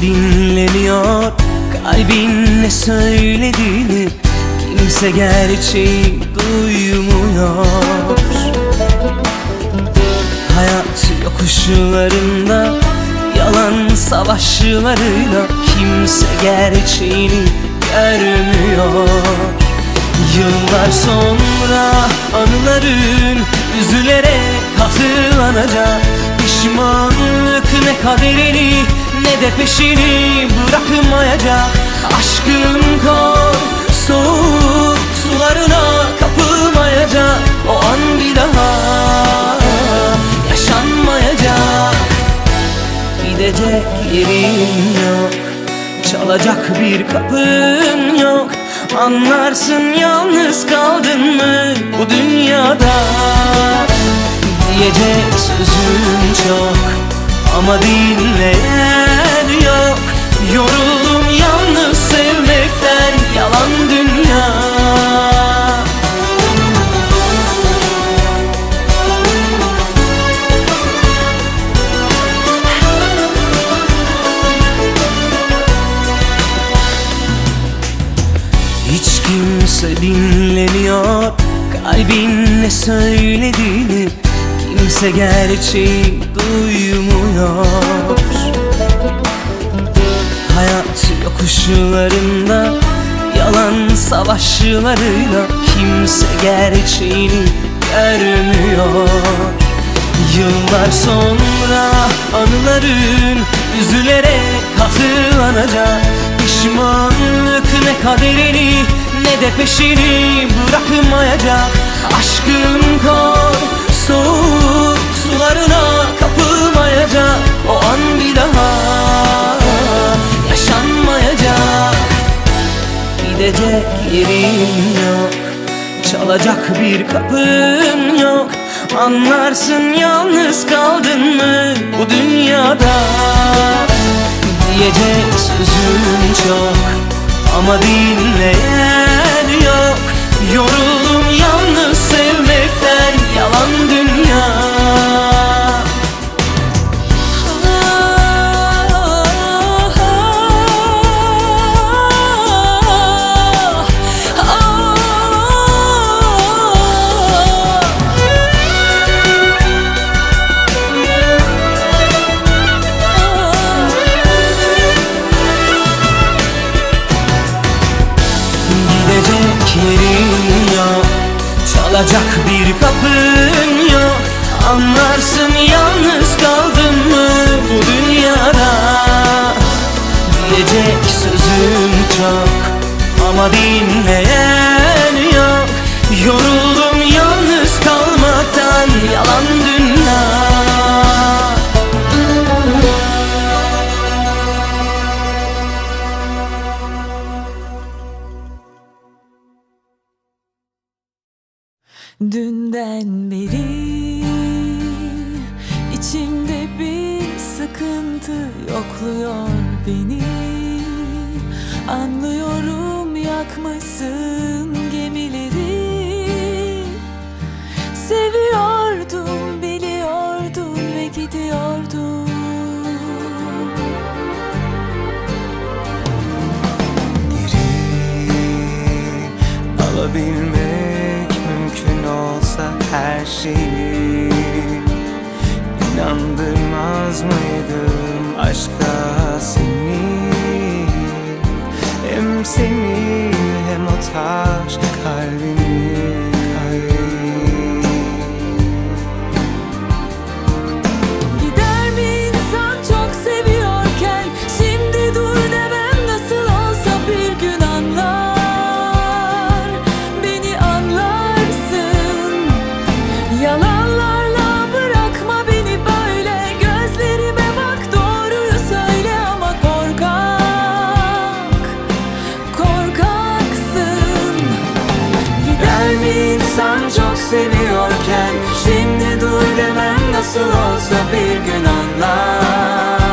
dinlemiyor Kalbin ne söylediğini. Kimse gerçeği duymuyor. Hayat yokuşlarında Yalan savaşlarıyla Kimse gerçeğini görmüyor. Yıllar sonra anıların üzülerek hatırlanacak Pişmanlık ne kaderini ne de peşini bırakmayacak. Aşkın kor soğuk sularına kapılmayacak. O an bir daha yaşanmayacak. Gidecek yerin yok Çalacak bir kapın yok. Anlarsın yalnız kaldın mı bu dünyada? Diyecek sözüm çok Ama dinleyen Yoruldum yalnız sevmekten Yalan dünya. Hiç kimse dinlemiyor Kalbin ne söylediğini. Kimse gerçeği duymuyor yokuşlarında Yalan savaşlarıyla Kimse gerçeğini görmüyor. Yıllar sonra anıların üzülerek hatırlanacak Pişmanlık ne kaderini ne de peşini bırakmayacak. Aşkın kor soğuk sularına kapılmayacak. O an bir daha Gidecek yerin yok Çalacak bir kapın yok. Anlarsın yalnız kaldın mı bu dünyada? Diyecek sözüm çok Ama dinleyen yok. Yoruldum Çalacak bir kapın yok. Anlarsın yalnız kaldın mı bu dünyada? Diyecek sözüm çok. Ama dinleyen bir sıkıntı yokluyor beni. Anlıyorum yakmasın gemileri. Seviyordum biliyordum ve gidiyordum. Alabilmek mümkün olsa her şeyi İnandırmaz mıydım seviyorken. Şimdi dur demem nasıl olsa bir gün anlar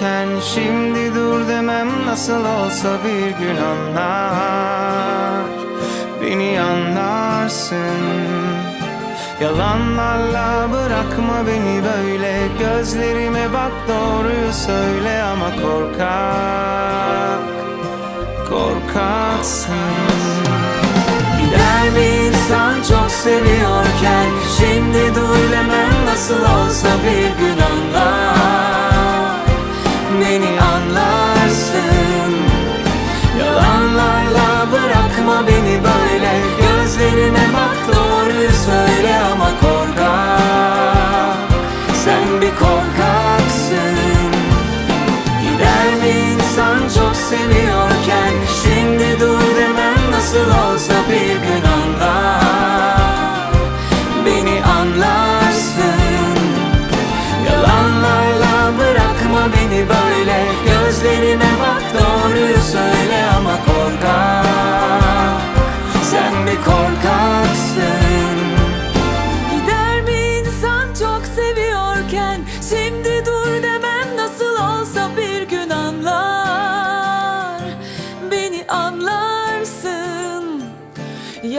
dururken Şimdi dur demem nasıl olsa bir gün anlar. Beni anlarsın. Yalanlarla bırakma beni böyle. Gözlerime bak doğruyu söyle ama korkak Korkaksın. Gider bir insan çok seviyorken Şimdi dur demem nasıl olsa bir gün anlar. beni anlar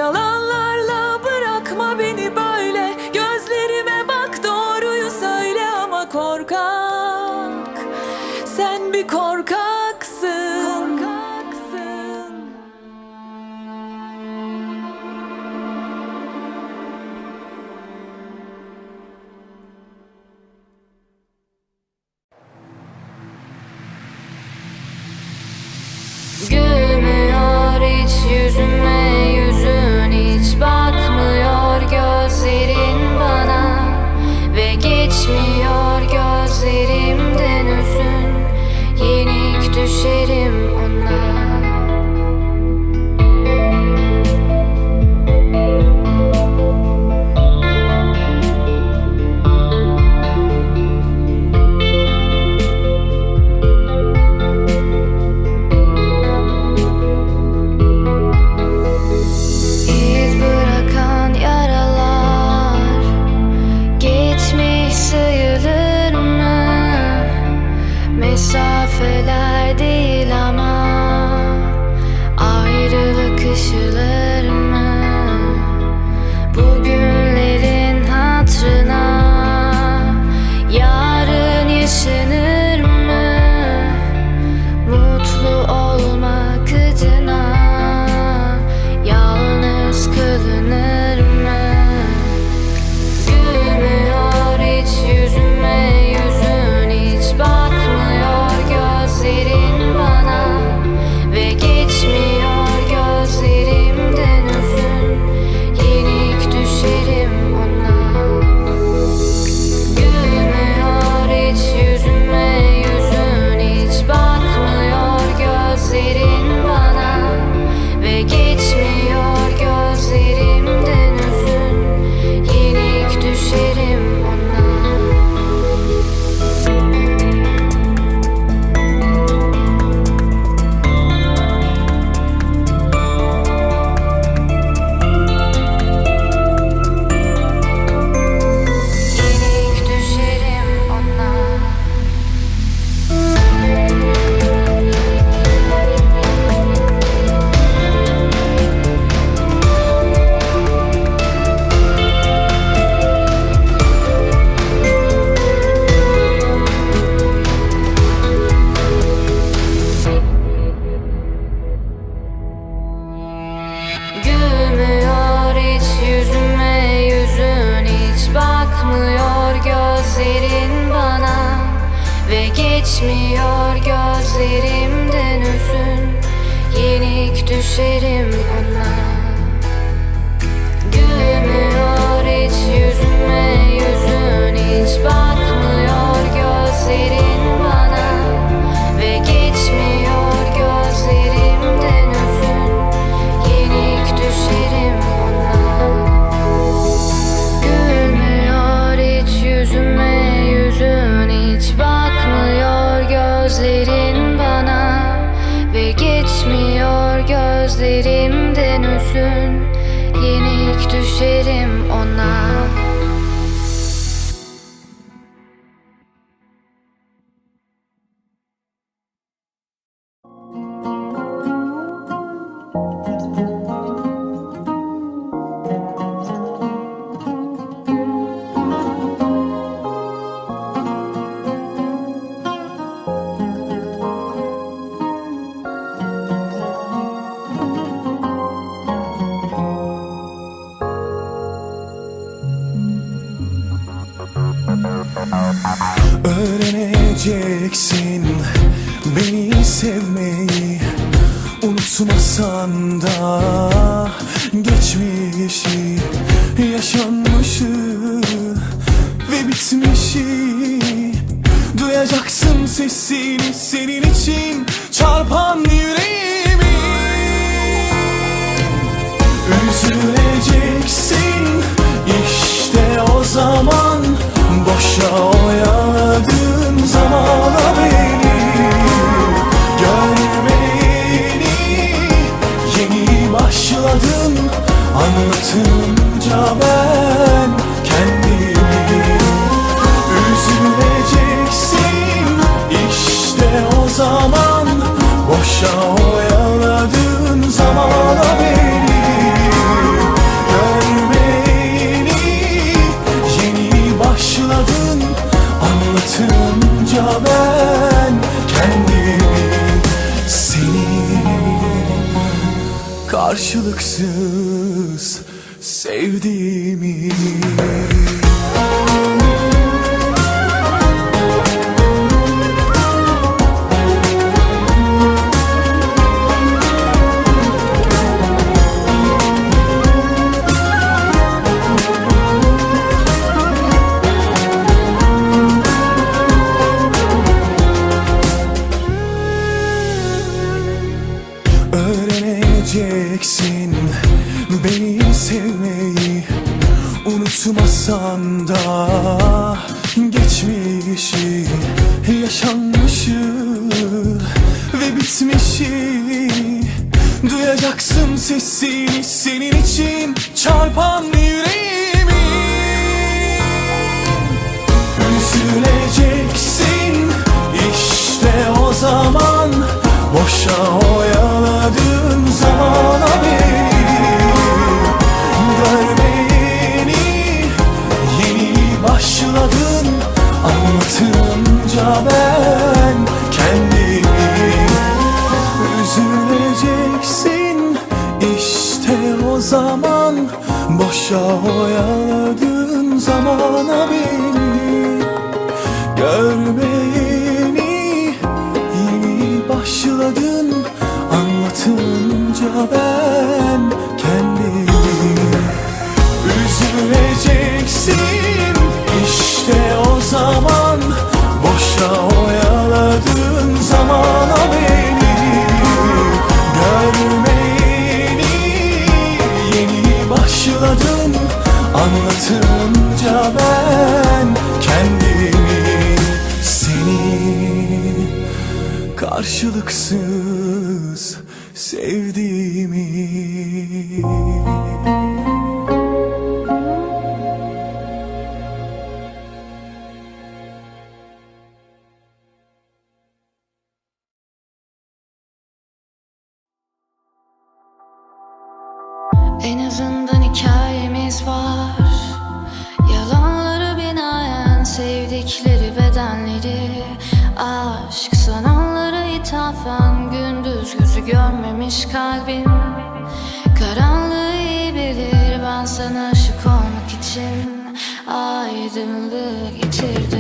your love. Geçmiyor gözlerimden üzün. Yenik düşerim sesini senin için çarpan yüreğimi Üzüleceksin işte o zaman boşa oyaladığın zamana beni. Görmeyeni yeni başladın anlatınca ben zaman boşa ben kendimi Üzüleceksin. İşte o zaman Boşa oyaladığın zamana beni Görmeyeni yeni başladın. Anlatınca ben kendimi Seni karşılıksız geçirdim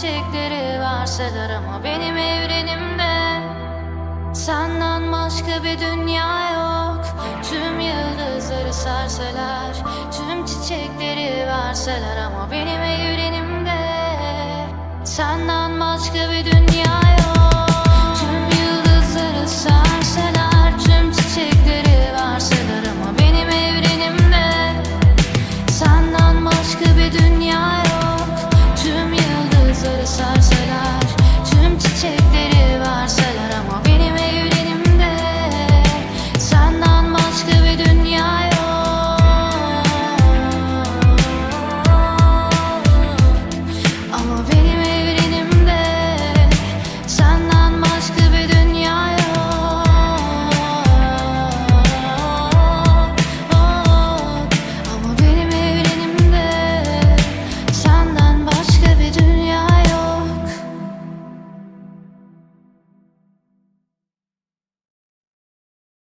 Tüm çiçekleri verseler Ama benim evrenimde Senden başka bir dünya yok. Tüm yıldızları serseler Tüm çiçekleri verseler Ama benim evrenimde Senden başka bir dünya yok Senden